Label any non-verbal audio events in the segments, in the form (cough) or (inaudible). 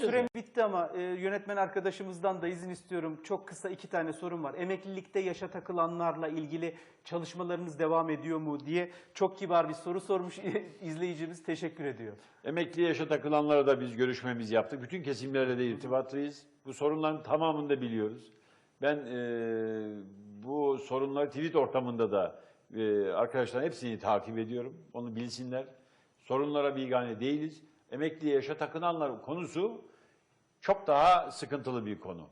Sürem bitti ama e, yönetmen arkadaşımızdan da izin istiyorum. Çok kısa iki tane sorum var. Emeklilikte yaşa takılanlarla ilgili çalışmalarınız devam ediyor mu diye çok kibar bir soru sormuş (laughs) izleyicimiz. Teşekkür ediyor. Emekli yaşa takılanlara da biz görüşmemizi yaptık. Bütün kesimlerle de irtibatlıyız. Bu sorunların tamamını da biliyoruz. Ben e, bu sorunları tweet ortamında da e, arkadaşların hepsini takip ediyorum. Onu bilsinler. Sorunlara bigane değiliz. Emekli yaşa takılanlar konusu çok daha sıkıntılı bir konu.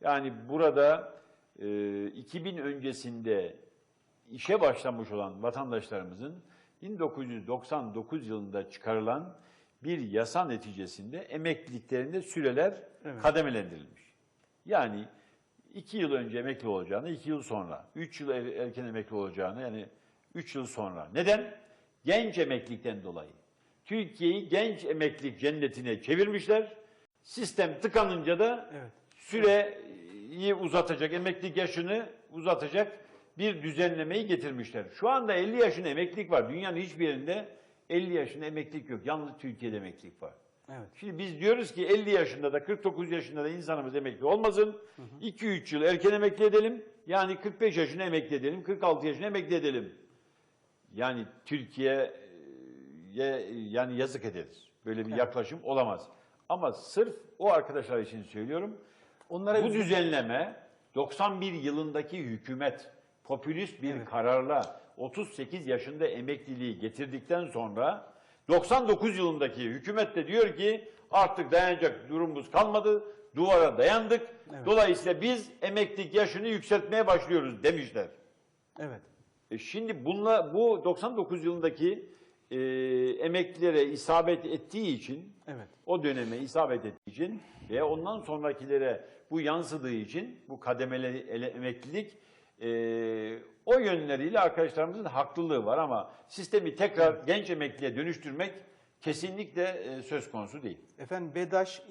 Yani burada e, 2000 öncesinde işe başlamış olan vatandaşlarımızın 1999 yılında çıkarılan bir yasa neticesinde emekliliklerinde süreler Evet. kademelendirilmiş. Yani 2 yıl önce emekli olacağını 2 yıl sonra, 3 yıl er- erken emekli olacağını yani 3 yıl sonra. Neden? Genç emeklilikten dolayı. Türkiye'yi genç emeklilik cennetine çevirmişler. Sistem tıkanınca da Evet. süreyi uzatacak, emeklilik yaşını uzatacak bir düzenlemeyi getirmişler. Şu anda 50 yaşında emeklilik var. Dünyanın hiçbir yerinde 50 yaşında emeklilik yok. Yalnız Türkiye'de emeklilik var. Evet. Şimdi biz diyoruz ki 50 yaşında da 49 yaşında da insanımız emekli olmasın. 2-3 yıl erken emekli edelim. Yani 45 yaşına emekli edelim, 46 yaşına emekli edelim. Yani Türkiye'ye yani yazık ederiz. Böyle bir yaklaşım olamaz. Ama sırf o arkadaşlar için söylüyorum. Onlara bu düzenleme 91 yılındaki hükümet popülist bir kararla 38 yaşında emekliliği getirdikten sonra 99 yılındaki hükümet de diyor ki artık dayanacak durumumuz kalmadı. Duvara dayandık. Evet. Dolayısıyla biz emeklilik yaşını yükseltmeye başlıyoruz demişler. Evet. E şimdi bunla bu 99 yılındaki e, emeklilere isabet ettiği için Evet. o döneme isabet ettiği için ve ondan sonrakilere bu yansıdığı için bu kademeli ele- emeklilik e, o yönleriyle arkadaşlarımızın haklılığı var ama sistemi tekrar genç emekliye dönüştürmek kesinlikle e, söz konusu değil. Efendim BEDAŞ